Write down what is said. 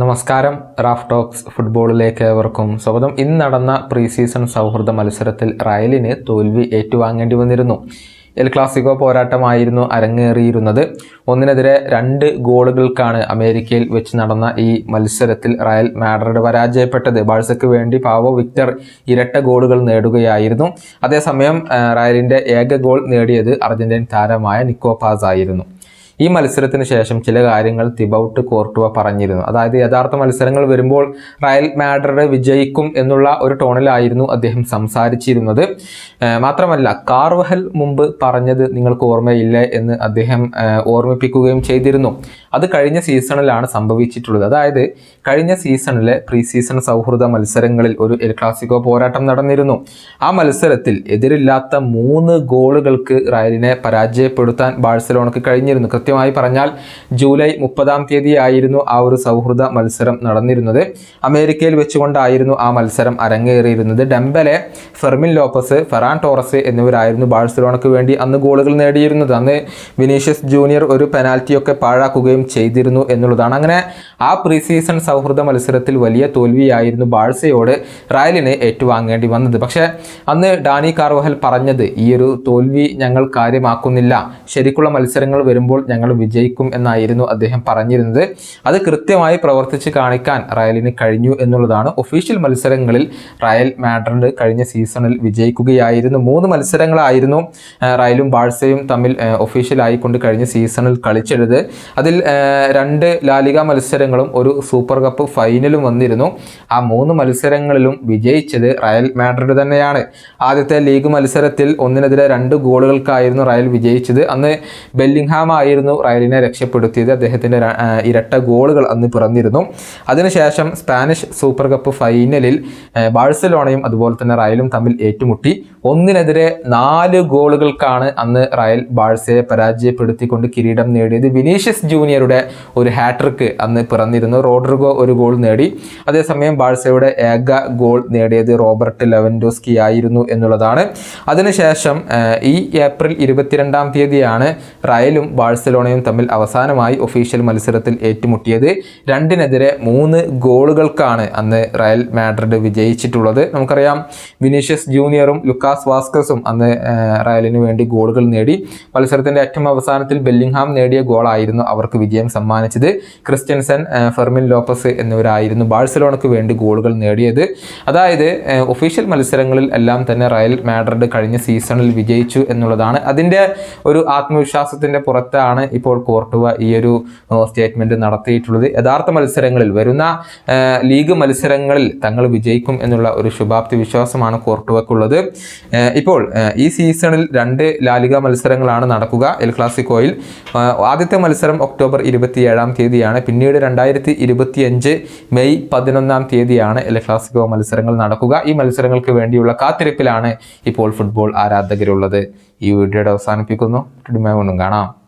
നമസ്കാരം. Raf talks ഫുട്ബോളിലേക്ക് ഏവർക്കും സ്വാഗതം. ഇന്ന് നടന്ന പ്രീ സീസൺ സൗഹൃദ മത്സരത്തിൽ റയലിന് തോൽവി ഏറ്റുവാങ്ങേണ്ടി വന്നിരുന്നു. എൽ ക്ലാസിക്കോ പോരാട്ടമായിരുന്നു അരങ്ങേറിയിരുന്നത്. ഒന്നിനെതിരെ രണ്ട് ഗോളുകൾക്കാണ് അമേരിക്കയിൽ വെച്ച് നടന്ന ഈ മത്സരത്തിൽ റയൽ മാഡ്രിഡ് പരാജയപ്പെട്ടത്. ബാഴ്സയ്ക്ക് വേണ്ടി പാവോ വിക്ടർ ഇരട്ട ഗോളുകൾ നേടുകയായിരുന്നു. അതേസമയം റയലിന്റെ ഏക ഗോൾ നേടിയത് അർജന്റീൻ താരമായ നിക്കോ പാസ് ആയിരുന്നു ഈ മത്സരത്തിന് ശേഷം ചില കാര്യങ്ങൾ തിബൌട്ട് കോർട്ടുവ പറഞ്ഞിരുന്നു. അതായത് യഥാർത്ഥ മത്സരങ്ങൾ വരുമ്പോൾ റയൽ മാഡ്രിഡ് വിജയിക്കും എന്നുള്ള ഒരു ടോണിലായിരുന്നു അദ്ദേഹം സംസാരിച്ചിരുന്നത്. മാത്രമല്ല കാർവഹൽ മുമ്പ് പറഞ്ഞത് നിങ്ങൾക്ക് ഓർമ്മയില്ല എന്ന് അദ്ദേഹം ഓർമ്മിപ്പിക്കുകയും ചെയ്തിരുന്നു. അത് കഴിഞ്ഞ സീസണിലാണ് സംഭവിച്ചിട്ടുള്ളത്. അതായത് കഴിഞ്ഞ സീസണിലെ പ്രീ സീസൺ സൗഹൃദ മത്സരങ്ങളിൽ ഒരു എൽ ക്ലാസിക്കോ പോരാട്ടം നടന്നിരുന്നു. ആ മത്സരത്തിൽ എതിരില്ലാത്ത മൂന്ന് ഗോളുകൾക്ക് റയലിനെ പരാജയപ്പെടുത്താൻ ബാഴ്സലോണക്ക് കഴിഞ്ഞിരുന്നു. കൃത്യമായി പറഞ്ഞാൽ ജൂലൈ മുപ്പതാം തീയതി ആയിരുന്നു ആ ഒരു സൗഹൃദ മത്സരം നടന്നിരുന്നത്. അമേരിക്കയിൽ വെച്ചുകൊണ്ടായിരുന്നു ആ മത്സരം അരങ്ങേറിയിരുന്നത്. Dembele Fermin Lopez Ferran Torres എന്നിവരായിരുന്നു ബാഴ്സലോണയ്ക്ക് വേണ്ടി അന്ന് ഗോളുകൾ നേടിയിരുന്നത്. അന്ന് വിനീഷ്യസ് ജൂനിയർ ഒരു പെനാൽറ്റിയൊക്കെ പാഴാക്കുകയും ചെയ്തിരുന്നു എന്നുള്ളതാണ്. അങ്ങനെ ആ പ്രീ സീസൺ സൗഹൃദ മത്സരത്തിൽ വലിയ തോൽവിയായിരുന്നു ബാഴ്സയോട് റയലിന് ഏറ്റുവാങ്ങേണ്ടി വന്നത്. പക്ഷേ അന്ന് ഡാനി കാർവഹൽ പറഞ്ഞത് ഈ ഒരു തോൽവി ഞങ്ങൾ കാര്യമാക്കുന്നില്ല. ശരിക്കുള്ള മത്സരങ്ങൾ വരുമ്പോൾ ഞങ്ങൾ വിജയിക്കും എന്നായിരുന്നു അദ്ദേഹം പറഞ്ഞിരുന്നത്. അത് കൃത്യമായി പ്രവർത്തിച്ച് കാണിക്കാൻ റയലിന് കഴിഞ്ഞു എന്നുള്ളതാണ് ഒഫീഷ്യൽ മത്സരങ്ങളിൽ റയൽ മാഡ്രിഡ് കഴിഞ്ഞ സീസണിൽ വിജയിക്കുകയായിരുന്നു. മൂന്ന് മത്സരങ്ങളായിരുന്നു റയലും ബാഴ്സയും തമ്മിൽ ഒഫീഷ്യൽ കൊണ്ട് കഴിഞ്ഞ സീസണിൽ കളിച്ചത്. അതിൽ രണ്ട് ലാലിക മത്സരങ്ങളും ഒരു സൂപ്പർ കപ്പ് ഫൈനലും വന്നിരുന്നു. ആ മൂന്ന് മത്സരങ്ങളിലും വിജയിച്ചത് റയൽ മാഡ്രിഡ് തന്നെയാണ്. ആദ്യത്തെ ലീഗ് മത്സരത്തിൽ ഒന്നിനെതിരെ രണ്ട് ഗോളുകൾക്കായിരുന്നു റയൽ വിജയിച്ചത്. അന്ന് ബെല്ലിംഗ്ഹാം ആയിരുന്നു റയലിനെ രക്ഷപ്പെടുത്തിയത്. അദ്ദേഹത്തിന്റെ ഇരട്ട ഗോളുകൾ അന്ന് പിറന്നിരുന്നു. അതിനുശേഷം സ്പാനിഷ് സൂപ്പർ കപ്പ് ഫൈനലിൽ ബാഴ്സലോണയും അതുപോലെ തന്നെ റയലും തമ്മിൽ ഏറ്റുമുട്ടി. ഒന്നിനെതിരെ നാല് ഗോളുകൾക്കാണ് അന്ന് റയൽ ബാഴ്സയെ പരാജയപ്പെടുത്തിക്കൊണ്ട് കിരീടം നേടിയത്. വിനീഷ്യസ് ജൂനിയറുടെ ഒരു ഹാട്രിക്ക് അന്ന് പിറന്നിരുന്നു. റോഡ്രിഗോ ഒരു ഗോൾ നേടി. അതേസമയം ബാഴ്സയുടെ ഏക ഗോൾ നേടിയത് റോബർട്ട് ലെവൻഡോസ്കി ആയിരുന്നു എന്നുള്ളതാണ്. അതിനുശേഷം ഈ ഏപ്രിൽ ഇരുപത്തിരണ്ടാം തീയതിയാണ് റയലും ബാഴ്സലോണയും തമ്മിൽ അവസാനമായി ഒഫീഷ്യൽ മത്സരത്തിൽ ഏറ്റുമുട്ടിയത് രണ്ടിനെതിരെ മൂന്ന് ഗോളുകൾക്കാണ് അന്ന് റയൽ മാഡ്രിഡ് വിജയിച്ചിട്ടുള്ളത്. നമുക്കറിയാം വിനീഷ്യസ് ജൂനിയറും ലുക്കാസ് വാസ്കസും അന്ന് റയലിന് വേണ്ടി ഗോളുകൾ നേടി. മത്സരത്തിന്റെ ഏറ്റവും അവസാനത്തിൽ ബെല്ലിംഗ്ഹാം നേടിയ ഗോളായിരുന്നു അവർക്ക് വിജയം സമ്മാനിച്ചത്. ക്രിസ്ത്യൻസൺ ഫെർമിൻ ലോപ്പസ് എന്നിവരായിരുന്നു ബാഴ്സലോണയ്ക്ക് വേണ്ടി ഗോളുകൾ നേടിയത്. അതായത് ഒഫീഷ്യൽ മത്സരങ്ങളിൽ എല്ലാം തന്നെ റയൽ മാഡ്രിഡ് കഴിഞ്ഞ സീസണിൽ വിജയിച്ചു എന്നുള്ളതാണ്. അതിന്റെ ഒരു ആത്മവിശ്വാസത്തിന്റെ പുറത്താണ് ഇപ്പോൾ കോർട്ടുവ ഈ ഒരു സ്റ്റേറ്റ്മെന്റ് നടത്തിയിട്ടുള്ളത്. യഥാർത്ഥ മത്സരങ്ങളിൽ വരുന്ന ലീഗ് മത്സരങ്ങളിൽ തങ്ങൾ വിജയിക്കും എന്നുള്ള ഒരു ശുഭാപ്തി വിശ്വാസമാണ് കോർട്ടുവക്കുള്ളത്. ഇപ്പോൾ ഈ സീസണിൽ രണ്ട് ലാലിക മത്സരങ്ങളാണ് നടക്കുക. എൽ ക്ലാസിക്കോയിൽ ആദ്യത്തെ മത്സരം ഒക്ടോബർ ഇരുപത്തിയേഴാം തീയതിയാണ്. പിന്നീട് രണ്ടായിരത്തി ഇരുപത്തിയഞ്ച് മെയ് പതിനൊന്നാം തീയതിയാണ് എൽ ക്ലാസിക്കോ മത്സരങ്ങൾ നടക്കുക. ഈ മത്സരങ്ങൾക്ക് വേണ്ടിയുള്ള കാത്തിരിപ്പിലാണ് ഇപ്പോൾ ഫുട്ബോൾ ആരാധകരുള്ളത്. ഈ വീഡിയോയുടെ അവസാനിപ്പിക്കുന്നു. ഒന്നും കാണാം.